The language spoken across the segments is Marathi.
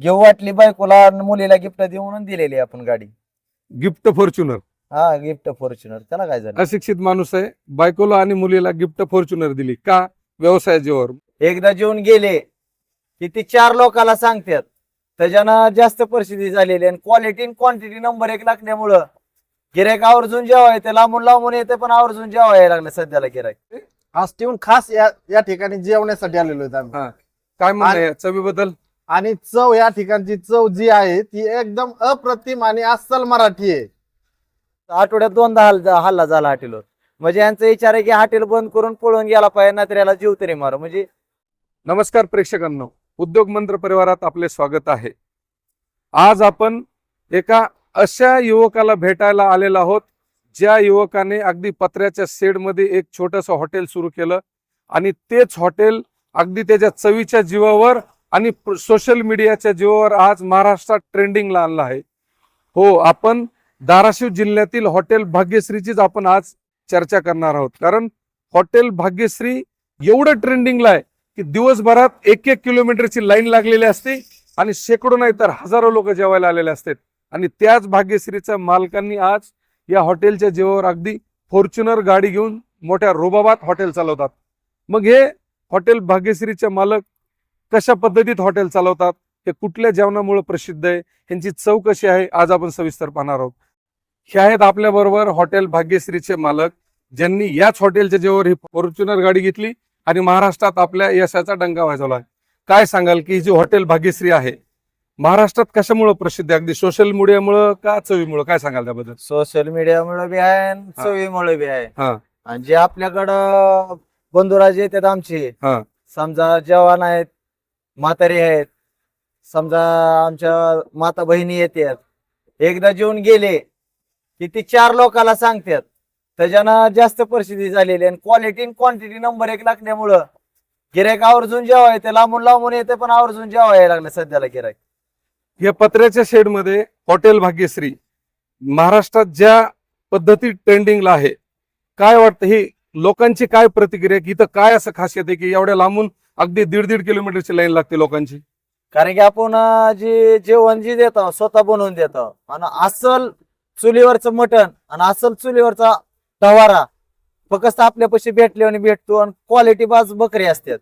घेऊ वाटली बायकोला आणि मुलीला गिफ्ट देऊ म्हणून दिलेली आपण गाडी. गिफ्ट फॉर्च्युनर हा गिफ्ट फॉर्च्युनर त्याला काय झालं? अशिक्षित माणूस आहे. बायकोला आणि मुलीला गिफ्ट फॉर्च्युनर दिली. का? व्यवसाय जीवावर. एकदा जेवून गेले की ती चार लोकाला सांगतात. त्याच्यानं जास्त परिस्थिती झालेली आणि क्वालिटी क्वांटिटी नंबर एक लागल्यामुळं गिरायक आवर्जून जेव्हा येते. लांबून लांबून येते पण आवर्जून जेव्हा यायला लागलं सध्याला गिरायक आज ठेवून खास या या ठिकाणी जेवण्यासाठी आलेलो आहेत आम्ही. काय म्हणणं आहे? चवीबद्दल? आणि चव या ठिकाणची चव जी आहे ती एकदम अप्रतिम आणि अस्सल मराठी आहे. आठवड्यात दोनदा हल हल्ला झाला हॉटेलवर. म्हणजे यांचा विचार आहे की हॉटेल बंद करून पळून गेला पाहिजे नाहीतर याला जीव तरी मारू. म्हणजे नमस्कार प्रेक्षकांनो. उद्योग मंत्र परिवारात आपले स्वागत आहे. आज आपण एका अशा युवकाला भेटायला आलेलो आहोत ज्या युवकाने अगदी पत्र्याच्या शेडमध्ये एक छोटस हॉटेल सुरू केलं आणि तेच हॉटेल अगदी त्याच्या चवीच्या जीवावर आणि सोशल मीडियाच्या जीवावर आज महाराष्ट्रात ट्रेंडिंगला आणला आहे. हो आपण धाराशिव जिल्ह्यातील हॉटेल भाग्यश्रीचीच आपण आज चर्चा करणार आहोत. कारण हॉटेल भाग्यश्री एवढं ट्रेंडिंगला आहे की दिवसभरात एक एक किलोमीटरची लाईन लागलेली असते आणि शेकडो नाही तर हजारो लोक जेवायला आलेले असतात. आणि त्याच भाग्यश्रीच्या मालकांनी आज या हॉटेलच्या जीवावर अगदी फॉर्च्युनर गाडी घेऊन मोठ्या रोबाबात हॉटेल चालवतात. मग हे हॉटेल भाग्यश्रीचे मालक कशा पद्धतीत हॉटेल चालवतात हे कुठल्या जेवणामुळे प्रसिद्ध आहे ह्यांची चव कशी आहे आज आपण सविस्तर पाहणार आहोत. हे आहेत आपल्या बरोबर हॉटेल भाग्यश्रीचे मालक ज्यांनी याच हॉटेलच्या जेव्हा ही फॉर्च्युनर गाडी घेतली आणि महाराष्ट्रात आपल्या यशाचा डंका वाजवला. काय सांगाल की जी हॉटेल भाग्यश्री आहे महाराष्ट्रात कशामुळे प्रसिद्ध आहे? अगदी सोशल मीडियामुळं का चवीमुळं? काय सांगाल त्याबद्दल? सोशल मीडियामुळे बी आहे आणि. चवीमुळे बी आहे. हा. आणि जे आपल्याकडं बंधुराज येतात आमचे हा. समजा जवान आहेत म्हातारे आहेत. समजा आमच्या माता बहिणी येतात. एकदा जेवून गेले की ती चार लोकाला सांगतात. त्याच्यानं जास्त परिस्थिती झालेली आणि क्वालिटी क्वांटिटी नंबर एक लागल्यामुळं गिरायक आवर्जून जेव्हा येते लांबून लांबून येते पण आवर्जून जेव्हा यायला लागलं सध्याला गिरायक या पत्र्याच्या शेडमध्ये हॉटेल भाग्यश्री महाराष्ट्रात ज्या पद्धती ट्रेंडिंगला आहे काय वाटतं? ही लोकांची काय प्रतिक्रिया की इथं काय असं खासियत आहे की एवढ्या लांबून अगदी दीड दीड किलोमीटरची लाईन लागते लोकांची? कारण की आपण जे जेवण जे देतो स्वतः बनवून देतो आणि अस्सल चुलीवरचं मटण आणि अस्सल चुलीवरचा टवारा फक्त आपल्यापाशी भेटले आणि भेटतो आणि क्वालिटी बाज बकरी असतात.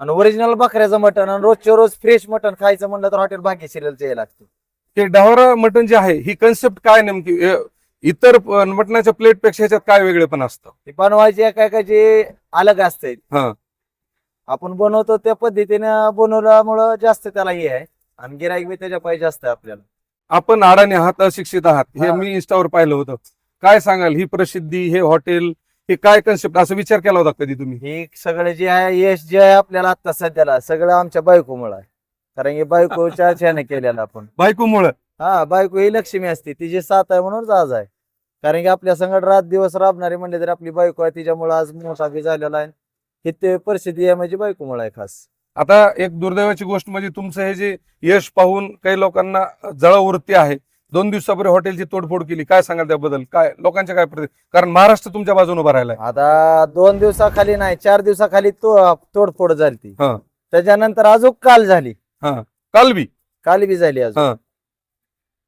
आणि ओरिजिनल बकऱ्याचं मटण आणि रोजच्या रोज फ्रेश मटण खायचं म्हणलं तर हॉटेल भाग्यशिरेलचं हे लागतं. हे डहावरा मटण जे आहे ही कन्सेप्ट काय नेमकी? इतर मटणाच्या प्लेटपेक्षा ह्याच्यात काय वेगळे पण असतं? ते बनवायचे एका एकाचे अलग असते. हा. आपण बनवतो त्या पद्धतीने बनवल्यामुळं जास्त त्याला हे आहे. आणि गिराईक बी त्याच्या पाहिजे असतं आपल्याला. आपण अडाणी आहात अशिक्षित आहात हे हा. मी इंस्टावर पाहिलं होतं. काय सांगाल? ही प्रसिद्धी हे हॉटेल हे काय कन्सेप्ट असं विचार केला होता कधी तुम्ही? हे सगळं जे आहे यश जे आहे आपल्याला आता सध्याला सगळं आमच्या बायकोमुळे आहे. कारण की बायकोच्या ह्याने केलेलं आपण. बायकोमुळं? हा बायको ही लक्ष्मी असते. तिची साथ आहे म्हणून आज आहे. कारण की आपल्या संगत रात दिवस राबणारी म्हणले तरी आपली बायको आहे तिच्यामुळे आज मोठा बी झालेला आहे. ही ते परिस्थिती आहे म्हणजे बायकोमुळे आहे खास. आता एक दुर्दैवाची गोष्ट म्हणजे तुमचं हे जे यश पाहून काही लोकांना जळवृत्ती आहे. दोन दिवसापूर्वी हॉटेलची तोडफोड केली. काय सांगाल त्याबद्दल? काय लोकांच्या काय प्रति कारण महाराष्ट्र तुमच्या बाजूने उभा राहिलाय. आता दोन दिवसाखाली नाही चार दिवसाखाली तो तोडफोड झाली ती. हा. त्याच्यानंतर अजून काल झाली. काल बी? काल बी झाली हा.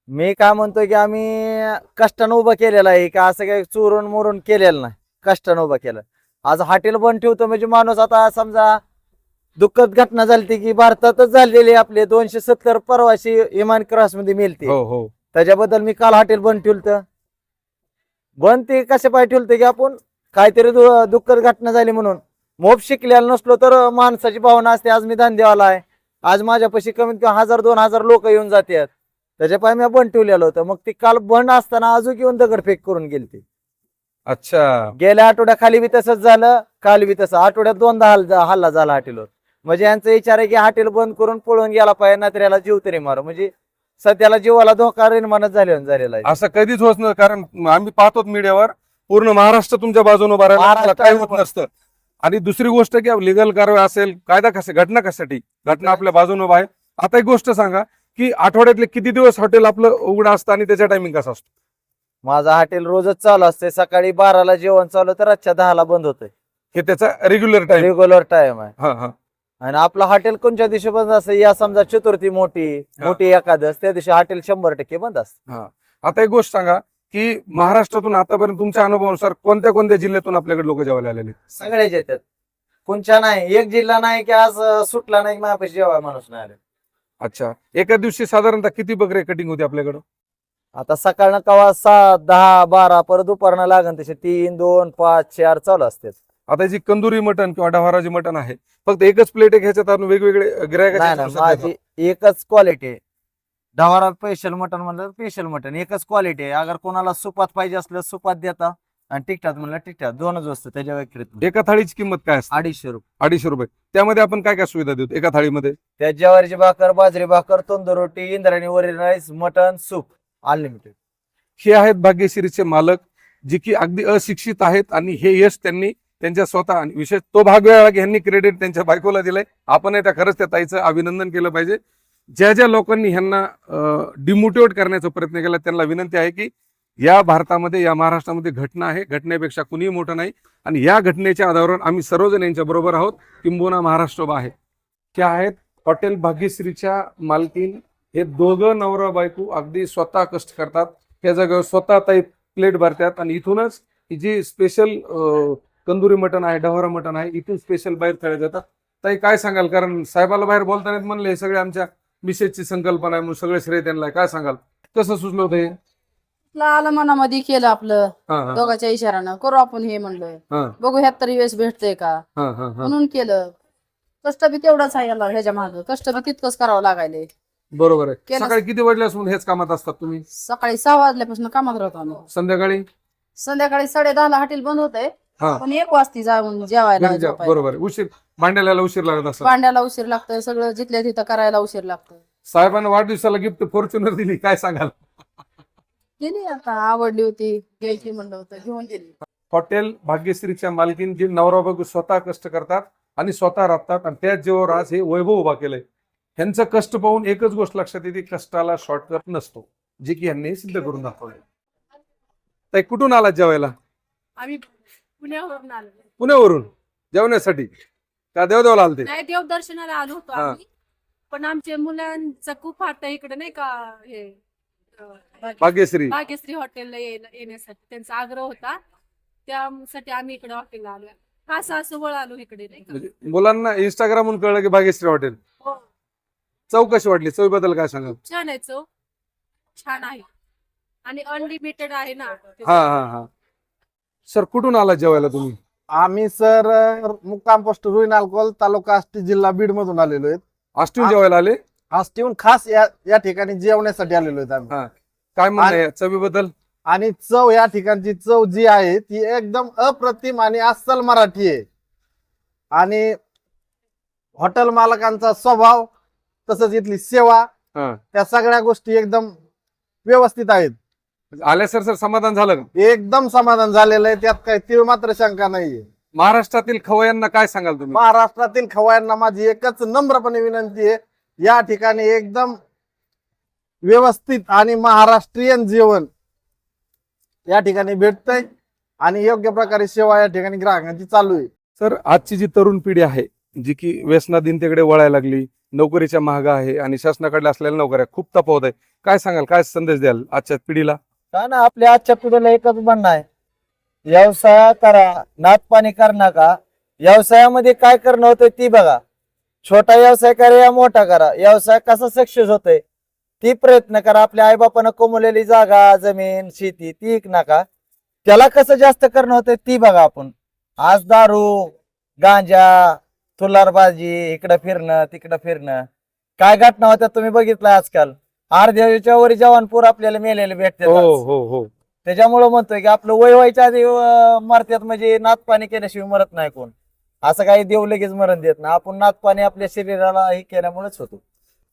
मी काय म्हणतो की आम्ही कष्टानं उभं केलेलं आहे का असं काही चोरून मोरून केलेलं नाही. कष्टानं उभं केलं. आज हॉटेल बंद ठेवतो म्हणजे माणूस आता समजा दुःखद घटना झाली की भारतातच झालेली आपले. दोनशे सत्तर परवाशी इमान क्रॉसमध्ये मिळते हो हो. त्याच्याबद्दल मी काल हॉटेल बंद ठेवलं बंद ते कशा पाय ठेवलं की आपण काहीतरी दुःखद घटना झाली म्हणून. मोप शिकलेला नसलो तर माणसाची भावना असते. आज मी धंदेवाला आहे. आज माझ्यापाशी कमीत कमी हजार दोन हजार लोक येऊन जातात. त्याच्या पाय मी बंद ठेवलेलं होतं. मग ती काल बंद असताना अजून येऊन दगडफेक करून गेलती अच्छा. गेल्या आठवड्याखाली बी तसंच झालं काल बी तसं. आठवड्यात दोनदा हल हल्ला झाला हॉटेलवर. म्हणजे यांचा विचार आहे की हॉटेल बंद करून पळून गेला पाहिजे नाहीतर याला जीव तरी मारू. म्हणजे सध्याला जीवाला धोका निर्माणच झाले झालेला आहे. असं कधीच होत नाही कारण आम्ही पाहतो मीडियावर पूर्ण महाराष्ट्र तुमच्या बाजूने उभा राहिला महाराष्ट्र काही होत नसतं. आणि दुसरी गोष्ट की लिगल कारवाई असेल कायदा कसे घटना कशासाठी? घटना आपल्या बाजूने उभा आहे. आता एक गोष्ट सांगा की आठवड्यातले किती दिवस हॉटेल आपलं उघडं असतं आणि त्याचा टायमिंग कसा असतो? माझं हॉटेल रोजच चालू असते सकाळी बाराला जेवण चालू तर रातच्या दहाला बंद होतंय. हे त्याचा रेग्युलर टाइम रेग्युलर टाइम आहे. हा हा. आणि आपलं हॉटेल कोणत्या दिवशी बंद असतं? या समजा चतुर्थी मोठी मोठी एकादश त्या दिवशी हॉटेल शंभर टक्के बंद असतं. आता एक गोष्ट सांगा की महाराष्ट्रातून आतापर्यंत तुमच्या अनुभवानुसार कोणत्या कोणत्या जिल्ह्यातून आपल्याकडे लोक जेवायला आलेले? सगळेच येतात. कोणच्या नाही? एक जिल्हा नाही की आज सुटला नाही माझ्यापाशी जेव्हा माणूस नाही आले अच्छा. एका दिवशी साधारणतः किती बकरे कटिंग होते आपल्याकडं? आता सकाळनं कवा सात दहा बारा परत दुपारनं लागन तसे तीन दोन पाच चार चालू असते आता जी कंदुरी मटन किंवा डहाराजी मटन आहे फक्त एकच प्लेट एक ह्याच्यात आणून वेगवेगळे नाही माझी एकच क्वालिटी आहे. ढवारा स्पेशल मटन म्हणलं स्पेशल मटन एकच क्वालिटी आहे. अगर कोणाला सुपात पाहिजे असलं सुपात देता. आणि टिकटात म्हणलं टिकटात दोनच वस्तू त्याच्या व्यतिरिक्त एका थाळीची किंमत काय असते? अडीचशे रुपये. अडीचशे रुपये. त्यामध्ये आपण काय काय सुविधा देतो एका थाळीमध्ये? त्या ज्वारीची भाकर बाजरी भाकर तंदूर रोटी इंद्राणी वरील राईस मटन सूप अनलिमिटेड हे आहेत भाग्यश्रीचे मालक जे की अगदी अशिक्षित आहेत आणि हे यश त्यांनी त्यांच्या स्वतः आणि विशेष तो भाग ह्यांनी क्रेडिट त्यांच्या बायकोला दिलंय. आपण त्या खरंच त्या ताईचं अभिनंदन केलं पाहिजे. ज्या ज्या लोकांनी ह्यांना डिमोटिवेट करण्याचा प्रयत्न केला त्यांना विनंती आहे की या भारतामध्ये या महाराष्ट्रामध्ये घटना आहे. घटनेपेक्षा कुणीही मोठं नाही. आणि या घटनेच्या आधारावर आम्ही सर्वजण यांच्या बरोबर आहोत. किंबोना महाराष्ट्र आहे. त्या आहेत? हॉटेल भाग्यश्रीच्या मालकीन हे दोघं नवरा बायको अगदी स्वतः कष्ट करतात. त्या जागेवर स्वतः ताई प्लेट भरतात. आणि इथूनच जी स्पेशल कंदुरी मटण आहे डव्हारा मटण आहे इथून स्पेशल बाहेर खेळले जातात. ताई काय सांगाल? कारण साहेबाला बाहेर बोलताना म्हणले हे सगळे आमच्या मिसेसची संकल्पना आहे म्हणून सगळे श्रेय त्यांना काय सांगाल? कसं सुचलं होतं हे? आलं मनामध्ये केलं आपलं. हा हा. दोघांच्या इशारानं करू आपण हे म्हणलोय हा. बघू ह्यात तरी वेळेस भेटतंय का? हा हा हा. म्हणून केलं. कष्ट बी तेवढाच आहे याला ह्याच्या मागं. कष्ट बी तितकंच करावं लागायले. बरोबर आहे. केलं. सकाळी किती वाजल्यापासून हेच कामात असतात तुम्ही? सकाळी सहा वाजल्यापासून कामात राहतो आम्ही. संध्याकाळी? संध्याकाळी साडे दहाला हॉटेल बंद होतंय. हा. पण एक वाजती जाऊन जेवायला घरी जा. झोपायला. बरोबर आहे. उशीर. भांड्याला उशीर लागत असतात. भांड्याला उशीर लागतोय. सगळं जिथल्या तिथं करायला उशीर लागतोय. साहेबांना वाढदिवसाला गिफ्ट फॉर्च्युनर दिली. काय सांगाल? गेली आता आवडली होती घ्यायची म्हणलं होतं घेऊन गेली. हॉटेल भाग्यश्रीच्या मालकीन जी नवरा बायको स्वतः कष्ट करतात आणि स्वतः राबतात आणि त्याच जीवावर आज हे वैभव उभा केलंय. ह्यांचं कष्ट पाहून एकच गोष्ट लक्षात येते कष्टाला शॉर्टकट नसतो जे की यांनी सिद्ध करून दाखवलंय. ताई कुठून आलात जेवायला? आम्ही पुण्यावरून आलो पुण्यावरून? जेवण्यासाठी? का देवदेवाला आलते? नाही देवदर्शनाला आलो होतो हा. आम्ही. पण आमच्या मुलांचा खूप हात इकडे नाही का हे भाग्यश्री. भाग्यश्री हॉटेलला येण्या- येण्यासाठी. त्यांचा आग्रह होता. त्यासाठी आम्ही इकडे हॉटेलला आलो खास असं वळ आलो इकडे. नाही का म्हणजे मुलांना इंस्टाग्रामहून कळलं की भाग्यश्री हॉटेल. हो. चव कशी वाटली. चवीबद्दल काय सांगाल? छान आहे चव. छान आहे. आणि अनलिमिटेड आहे ना. हा हा हा. सर कुठून आला जेवायला तुम्ही? आम्ही सर मुक्काम पोस्ट रुईन अल्कोहोल तालुका आष्टी जिल्हा बीड मधून आलेलो आहेत आष्टीहून आ- जेवायला आले? आष्टीहून खास या या ठिकाणी जेवण्यासाठी आलेलो आहेत आम्ही. हा. काय म्हणणं आहे चवीबद्दल? आणि चव या ठिकाणची चव जी आहे ती एकदम अप्रतिम आणि अस्सल मराठी आहे. आणि हॉटेल मालकांचा स्वभाव तसंच इथली सेवा हा. त्या सगळ्या गोष्टी एकदम व्यवस्थित आहेत. आल्या सर सर समाधान झालं का? एकदम समाधान झालेलं आहे त्यात काही तीळ मात्र शंका नाहीये. महाराष्ट्रातील खवयांना काय सांगाल तुम्ही? महाराष्ट्रातील खवयांना माझी एकच नम्रपणे विनंती आहे या ठिकाणी एकदम व्यवस्थित आणि महाराष्ट्रीयन जेवण या ठिकाणी भेटतंय आणि योग्य प्रकारे सेवा या ठिकाणी ग्राहकांची चालू आहे. सर आजची जी तरुण पिढी आहे जी की व्यसनाधीनतेकडे वळायला लागली नोकरीच्या महागा आहे आणि शासनाकडे असलेल्या नोकऱ्या खूप तफावत आहे काय सांगाल काय संदेश द्याल आजच्या पिढीला? का ना आपल्या आजच्या पिढीला एकच म्हणणं आहे. व्यवसाय करा नात पाणी कर नका. व्यवसायामध्ये काय करणं होतं ती बघा. छोटा व्यवसाय करा या मोठा करा. व्यवसाय कसा सक्सेस होतोय? ती प्रयत्न करा. आपल्या आईबापानं कमवलेली जागा जमीन शेती ती एक नका. त्याला कसं जास्त करणं होतं ती बघा आपण. आज दारू गांजा तुलारबाजी इकडं फिरणं तिकडं फिरणं. काय घटना होत्या तुम्ही बघितलं आजकाल? अर्ध्याच्या वर जवानपूर आपल्याला मेलेले भेटते हो हो हो. त्याच्यामुळं म्हणतोय की आपलं वय व्हायच्या आधी मरत्यात म्हणजे नातपाणी केल्याशिवाय मरत नाही कोण. असं काही देव लगेच मरण देत नाही. आपण नातपाणी आपल्या शरीराला हे केल्यामुळेच होतो.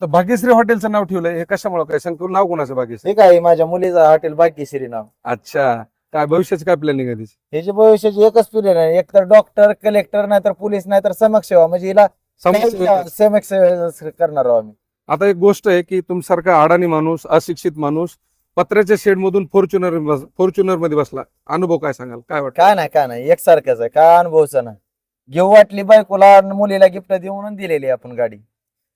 तर भाग्यश्री हॉटेलचं नाव ठेवलंय. हे कशामुळे काय? सांगतो नाव कोणाचं भाग्यश्री? ठीक आहे माझ्या मुलीचं हॉटेल भाग्यश्री नाव. अच्छा. काय भविष्याची काय प्लॅनिंग आहे तिची? ह्याची भविष्याची एकच पिढी नाही एक तर डॉक्टर कलेक्टर नाही तर पोलीस नाही तर सेवा म्हणजे हिला सेवा करणार आहोत आम्ही. आता एक गोष्ट आहे की तुमच्यासारखा अडाणी माणूस अशिक्षित माणूस पत्र्याच्या शेड मधून फॉर्च्युनर फॉर्च्युनरमध्ये बसला. अनुभव काय सांगाल? काय वाटतं? काय नाही काय नाही. एकसारखंच आहे. काय अनुभवचं नाही. घेऊ वाटली बायकोला आणि मुलीला गिफ्ट देऊन दिलेली आपण गाडी.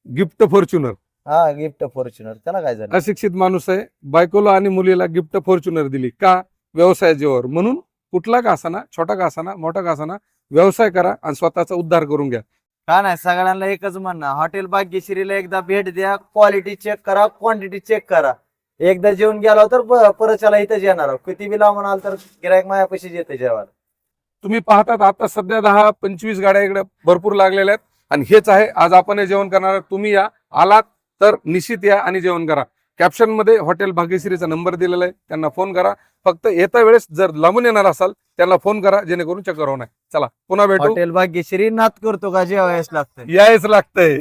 गिफ्ट फॉर्च्युनर हा गिफ्ट फॉर्च्युनर त्याला काय झालं? अशिक्षित माणूस आहे. बायकोला आणि मुलीला गिफ्ट फॉर्च्युनर दिली. का? व्यवसाय जीवावर. म्हणून कुठला का असाना छोटा का असाना मोठा का असाना व्यवसाय करा आणि स्वतःचा उद्धार करून घ्या. का नाही? सगळ्यांना एकच म्हणणं हॉटेल भाग्यश्रीला एकदा भेट द्या क्वालिटी चेक करा क्वांटिटी चेक करा. एकदा जेवून गेला तर परत इथंच येणार. किती बी लावून आलं तर गिरायक मायापाशी येते जेवायला. तुम्ही पाहतात आता सध्या दहा पंचवीस गाड्या इकडे भरपूर लागलेल्या आहेत. आणि हेच आहे आज आपण हे जेवण करणार. तुम्ही या आलात तर निश्चित या आणि जेवण करा. कॅप्शनमध्ये हॉटेल भाग्यश्रीचा नंबर दिलेला आहे. त्यांना फोन करा. फक्त येत्या वेळेस जर लांबून येणार असाल त्यांना फोन करा जेणेकरून चक्कर होणार चला पुन्हा भेटू. हॉटेल भाग्यश्री नात करतो का? जेवायच लागतं यायच लागतंय.